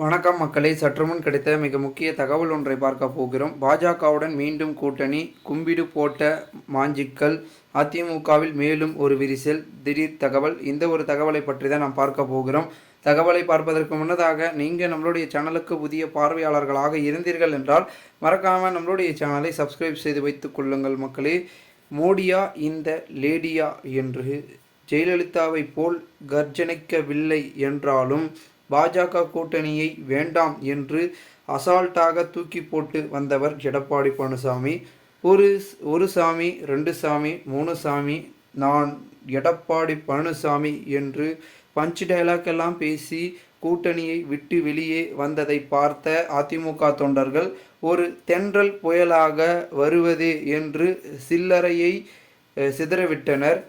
வணக்கம் மக்களை. சற்றுமுன் கிடைத்த மிக முக்கிய தகவல் ஒன்றை பார்க்க போகிறோம். பாஜகவுடன் மீண்டும் கூட்டணி கும்பிடு போட்ட மாஞ்சிக்கல் அதிமுகவில் மேலும் ஒரு விரிசல். திடீர் தகவல். இந்த ஒரு தகவலை பற்றி தான் நாம் பார்க்க போகிறோம். தகவலை பார்ப்பதற்கு முன்னதாக நீங்கள் நம்மளுடைய சேனலுக்கு புதிய பார்வையாளர்களாக இருந்தீர்கள் என்றால் மறக்காமல் நம்மளுடைய சேனலை சப்ஸ்கிரைப் செய்து வைத்துக் கொள்ளுங்கள் மக்களே. மோடியா இந்த லேடியா என்று ஜெயலலிதாவை போல் கர்ஜனிக்கவில்லை என்றாலும் பாஜக கூட்டணியை வேண்டாம் என்று அசால்ட்டாக தூக்கி போட்டு வந்தவர் எடப்பாடி பழனிசாமி. ஒரு ஒரு சாமி ரெண்டு சாமி மூணு சாமி நான் எடப்பாடி பழனிசாமி என்று பஞ்ச் டயலாக் எல்லாம் பேசி கூட்டணியை விட்டு வெளியே வந்ததை பார்த்த அதிமுக தொண்டர்கள் ஒரு தென்றல் புயலாக வருவது என்று சில்லறையை சிதறவிட்டனர்.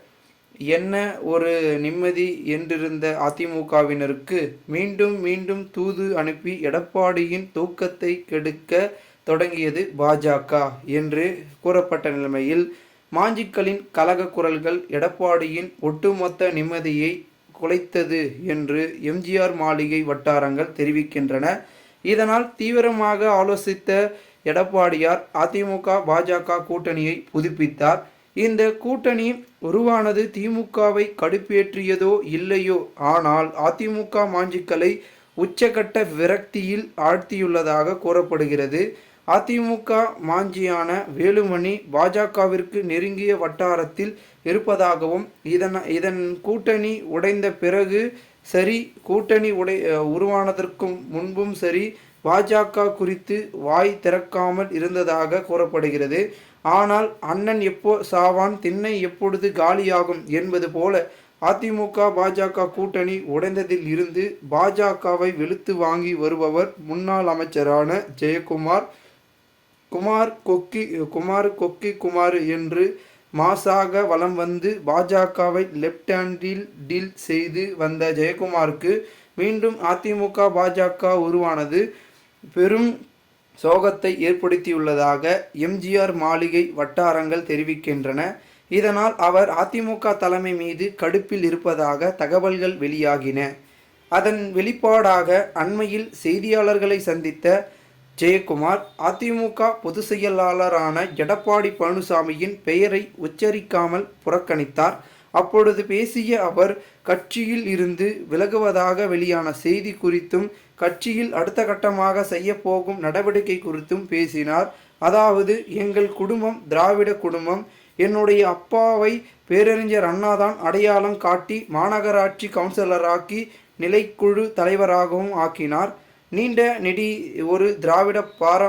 என்ன ஒரு நிம்மதி என்றிருந்த அதிமுகவினருக்கு மீண்டும் மீண்டும் தூது அனுப்பி எடப்பாடியின் தூக்கத்தை கெடுக்க தொடங்கியது பாஜக என்று கூறப்பட்ட நிலைமையில் மாஞ்சிக்களின் கலக குரல்கள் எடப்பாடியின் ஒட்டுமொத்த நிம்மதியை குலைத்தது என்று எம்ஜிஆர் மாளிகை வட்டாரங்கள் தெரிவிக்கின்றன. இதனால் தீவிரமாக ஆலோசித்த எடப்பாடியார் அதிமுக பாஜக கூட்டணியை புதுப்பித்தார். இந்த கூட்டணி உருவானது திமுகவை கடுப்பேற்றியதோ இல்லையோ? ஆனால் அதிமுக மாஞ்சிக்களை உச்சகட்ட விரக்தியில் ஆழ்த்தியுள்ளதாக கூறப்படுகிறது. அதிமுக மாஞ்சியான வேலுமணி பாஜகவிற்கு நெருங்கிய வட்டாரத்தில் இருப்பதாகவும் இதன் இதன் கூட்டணி உடைந்த பிறகு சரி கூட்டணி உடை உருவானதற்கும் முன்பும் சரி பாஜக குறித்து வாய் திறக்காமல் இருந்ததாக கூறப்படுகிறது. ஆனால் அண்ணன் எப்போ சாவான் திண்ணை எப்பொழுது காலியாகும் என்பது போல அதிமுக பாஜக கூட்டணி உடைந்ததில் இருந்து பாஜகவை வெளுத்து வாங்கி வருபவர் முன்னாள் அமைச்சரான ஜெயக்குமார். குமார் கொக்கி குமார் கொக்கி குமார் என்று மாசாக வலம் வந்து பாஜகவை லெப்ட் ஹேண்டில் டீல் செய்து வந்த ஜெயக்குமாருக்கு மீண்டும் அதிமுக பாஜக உருவானது. பெரும் சோகத்தை ஏற்படுத்தியுள்ளதாக எம்ஜிஆர் மாளிகை வட்டாரங்கள் தெரிவிக்கின்றன. இதனால் அவர் அதிமுக தலைமை மீது கடுப்பில் இருப்பதாக தகவல்கள் வெளியாகின. அதன் வெளிப்பாடாக அண்மையில் செய்தியாளர்களை சந்தித்த ஜெயக்குமார் அதிமுக பொதுச் செயலாளரான எடப்பாடி பழனிசாமியின் பெயரை உச்சரிக்காமல் புறக்கணித்தார். அப்பொழுது பேசிய அவர் கட்சியில் இருந்து விலகுவதாக வெளியான செய்தி குறித்தும் கட்சியில் அடுத்த கட்டமாக செய்யப்போகும் நடவடிக்கை குறித்தும் பேசினார். அதாவது எங்கள் குடும்பம் திராவிட குடும்பம் என்னுடைய அப்பாவை பேரறிஞர் அண்ணாதான் அடையாளம் காட்டி மாநகராட்சி கவுன்சிலராக்கி நிலைக்குழு தலைவராகவும் ஆக்கினார். நீண்ட நெடி ஒரு திராவிட பார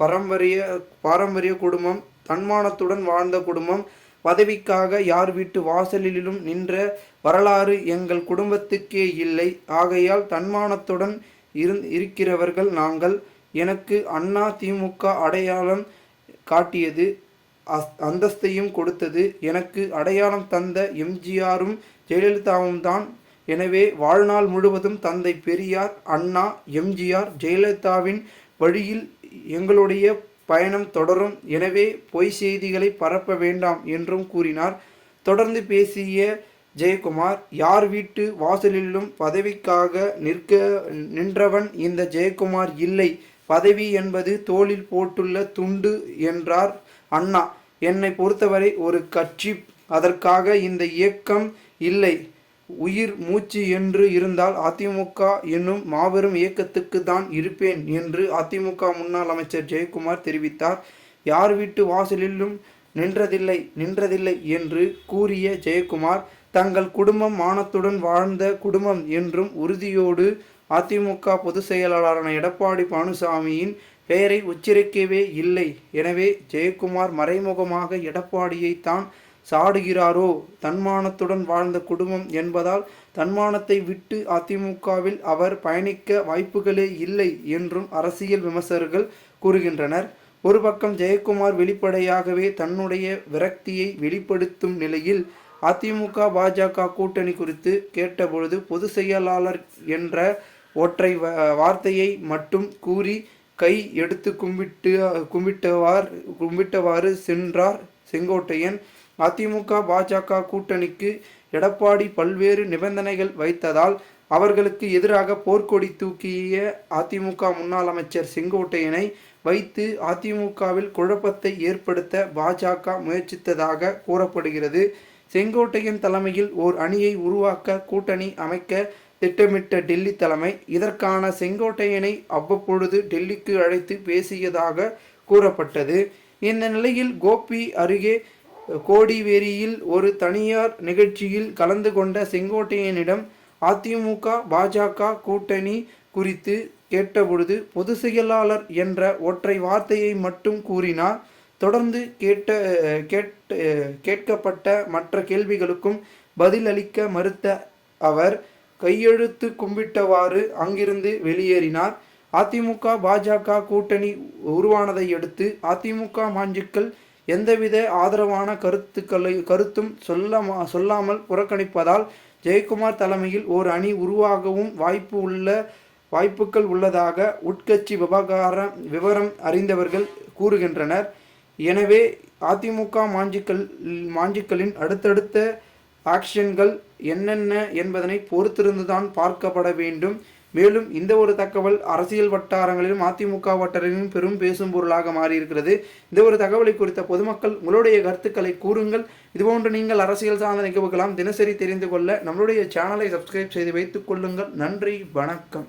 பாரம்பரிய பாரம்பரிய குடும்பம் தன்மானத்துடன் வாழ்ந்த குடும்பம் பதவிக்காக யார் வீட்டு வாசலிலும் நின்ற வரலாறு எங்கள் குடும்பத்துக்கே இல்லை. ஆகையால் தன்மானத்துடன் இருந் இருக்கிறவர்கள் நாங்கள் எனக்கு அண்ணா திமுக அடையாளம் காட்டியது அஸ் அந்தஸ்தையும் கொடுத்தது. எனக்கு அடையாளம் தந்த எம்ஜிஆரும் ஜெயலலிதாவும் தான். எனவே வாழ்நாள் முழுவதும் தந்தை பெரியார் அண்ணா எம்ஜிஆர் ஜெயலலிதாவின் வழியில் எங்களுடைய பயணம் தொடரும். எனவே பொய் செய்திகளை பரப்ப வேண்டாம் என்றும் கூறினார். தொடர்ந்து பேசிய ஜெயக்குமார் யார் வீட்டு வாசலிலும் பதவிக்காக நிற்க நின்றவன் இந்த ஜெயக்குமார் இல்லை. பதவி என்பது தோளில் போட்டுள்ள துண்டு என்றார் அண்ணா. என்னை பொறுத்தவரை ஒரு கட்சி அதற்காக இந்த இயக்கம் இல்லை. உயிர் மூச்சு என்று இருந்தால் அதிமுக என்னும் மாபெரும் இயக்கத்துக்கு தான் இருப்பேன் என்று அதிமுக முன்னாள் அமைச்சர் ஜெயக்குமார் தெரிவித்தார். யார் வீட்டு வாசலிலும் நின்றதில்லை நின்றதில்லை என்று கூறிய ஜெயக்குமார் தங்கள் குடும்பம் மானத்துடன் வாழ்ந்த குடும்பம் என்றும் உறுதியோடு அதிமுக பொதுச் செயலாளரான எடப்பாடி பழனிசாமியின் பெயரை உச்சரிக்கவே இல்லை. எனவே ஜெயக்குமார் மறைமுகமாக எடப்பாடியை தான் சாடுகிறாரோ? தன்மானத்துடன் வாழ்ந்த குடும்பம் என்பதால் தன்மானத்தை விட்டு அதிமுகவில் அவர் பயணிக்க வாய்ப்புகளே இல்லை என்றும் அரசியல் விமர்சகர்கள் கூறுகின்றனர். ஒரு பக்கம் ஜெயக்குமார் வெளிப்படையாகவே தன்னுடைய விரக்தியை வெளிப்படுத்தும் நிலையில் அதிமுக பாஜக கூட்டணி குறித்து கேட்டபொழுது பொதுச் செயலாளர் என்ற ஒற்றை வ- வார்த்தையை மட்டும் கூறி கை எடுத்து கும்பிட்டு கும்பிட்டவார் கும்பிட்டவாறு சென்றார் செங்கோட்டையன். அதிமுக பாஜக கூட்டணிக்கு எடப்பாடி பல்வேறு நிபந்தனைகள் வைத்ததால் அவர்களுக்கு எதிராக போர்க்கொடி தூக்கிய அதிமுக முன்னாள் அமைச்சர் செங்கோட்டையனை வைத்து அதிமுகவில் குழப்பத்தை ஏற்படுத்த பாஜக முயற்சித்ததாக கூறப்படுகிறது. செங்கோட்டையின் தலைமையில் ஓர் அணியை உருவாக்க கூட்டணி அமைக்க திட்டமிட்ட டெல்லி தலைமை. இதற்கான செங்கோட்டையனை அவ்வப்பொழுது டெல்லிக்கு அழைத்து பேசியதாக கூறப்பட்டது. இந்த நிலையில் கோபி அருகே கோடிவேரியில் ஒரு தனியார் நிகழ்ச்சியில் கலந்து கொண்ட செங்கோட்டையனிடம் அதிமுக பாஜக கூட்டணி குறித்து கேட்டபொழுது பொது செயலாளர் என்ற ஒற்றை வார்த்தையை மட்டும் கூறினார். தொடர்ந்து கேட்ட கேட்ட கேட்கப்பட்ட மற்ற கேள்விகளுக்கும் பதிலளிக்க மறுத்த அவர் கையெழுத்து கும்பிட்டவாறு அங்கிருந்து வெளியேறினார். அதிமுக பாஜக கூட்டணி உருவானதை அடுத்து அதிமுக மாஞ்சுக்கள் எந்தவித ஆதரவான கருத்துக்களை கருத்தும் சொல்ல சொல்லாமல் புறக்கணிப்பதால் ஜெயக்குமார் தலைமையில் ஓர் அணி உருவாகவும் வாய்ப்பு உள்ள வாய்ப்புகள் உள்ளதாக உட்கட்சி விவகார விவரம் அறிந்தவர்கள் கூறுகின்றனர். எனவே அதிமுக மாஞ்சிக்கள் மாஞ்சிக்களின் அடுத்தடுத்த ஆக்ஷன்கள் என்னென்ன என்பதனை பொறுத்திருந்துதான் பார்க்கப்பட வேண்டும். மேலும் இந்த ஒரு தகவல் அரசியல் வட்டாரங்களிலும் அதிமுக வட்டாரங்களிலும் பெரும் பேசும் பொருளாக மாறியிருக்கிறது. இந்த ஒரு தகவலை குறித்த பொதுமக்கள் உங்களுடைய கருத்துக்களை கூறுங்கள். இதுபோன்று நீங்கள் அரசியல் சார்ந்த நிகழ்வுகளாம் தினசரி தெரிந்து கொள்ள நம்மளுடைய சேனலை சப்ஸ்கிரைப் செய்து வைத்துக் கொள்ளுங்கள். நன்றி வணக்கம்.